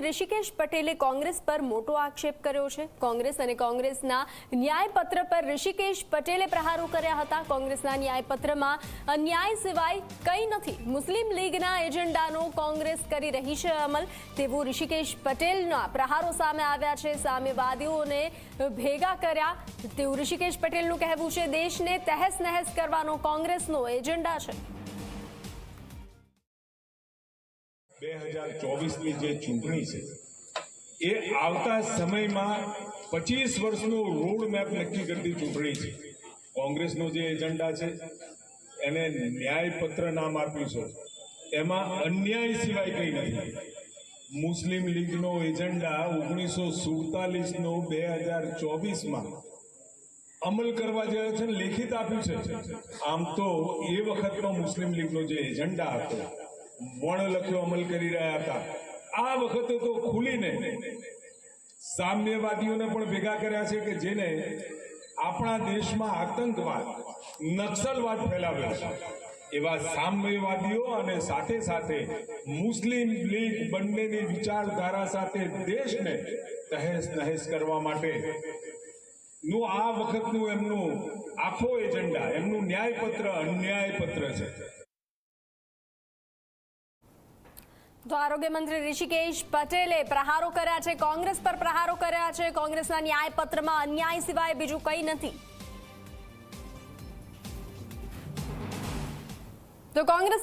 ઋષિકેશ પટેલે કોંગ્રેસ પર મોટો આક્ષેપ કર્યો છે. કોંગ્રેસ અને કોંગ્રેસના ન્યાયપત્ર પર ઋષિકેશ પટેલે પ્રહારો કર્યા હતા. કોંગ્રેસના ન્યાયપત્રમાં અન્યાય સિવાય કંઈ નથી. મુસ્લિમ લીગના એજન્ડાનો કોંગ્રેસ કરી રહી છે અમલ. તેવું ઋષિકેશ પટેલના પ્રહારો સામે આવ્યા છે. સામ્યવાદીઓને ભેગા કર્યા. તેવું ઋષિકેશ પટેલનું કહેવું છે, દેશને તહેસ નહેસ કરવાનો કોંગ્રેસનો એજન્ડા છે. બે હજાર ચોવીસની જે ચૂંટણી છે, એ આવતા સમયમાં પચીસ વર્ષનો રોડ મેપ નક્કી કરતી ચૂંટણી છે. કોંગ્રેસનો જે એજન્ડા છે, એને ન્યાયપત્ર નામ આપ્યું છે. એમાં અન્યાય સિવાય કંઈ નથી. મુસ્લિમ લીગનો એજન્ડા ઓગણીસો સુડતાલીસનો બે હજાર ચોવીસમાં અમલ કરવા જે છે ને લેખિત આપ્યું છે. આમ તો એ વખતનો મુસ્લિમ લીગનો જે એજન્ડા હતો વણ લખ્યો અમલ કરી રહ્યા હતા. આ વખતે તો ખુલીને સામ્યવાદીઓને પણ ભેગા કર્યા છે કે જેને આપણા દેશમાં આતંકવાદ, નક્સલવાદ ફેલાવ્યો છે. એવા સામ્યવાદીઓ અને સાથે સાથે મુસ્લિમ લીગ બંનેની વિચારધારા સાથે દેશને તહેસ નહેસ કરવા માટે નું આ વખતનું એમનું આખો એજન્ડા, એમનું ન્યાયપત્ર અન્યાયપત્ર છે. તો આરોગ્ય મંત્રી ઋષિકેશ પટેલે પ્રહારો કર્યા છે. કોંગ્રેસ પર પ્રહારો કર્યા છે. કોંગ્રેસના ન્યાયપત્રમાં અન્યાય સિવાય બીજું કંઈ નથી. તો કોંગ્રેસ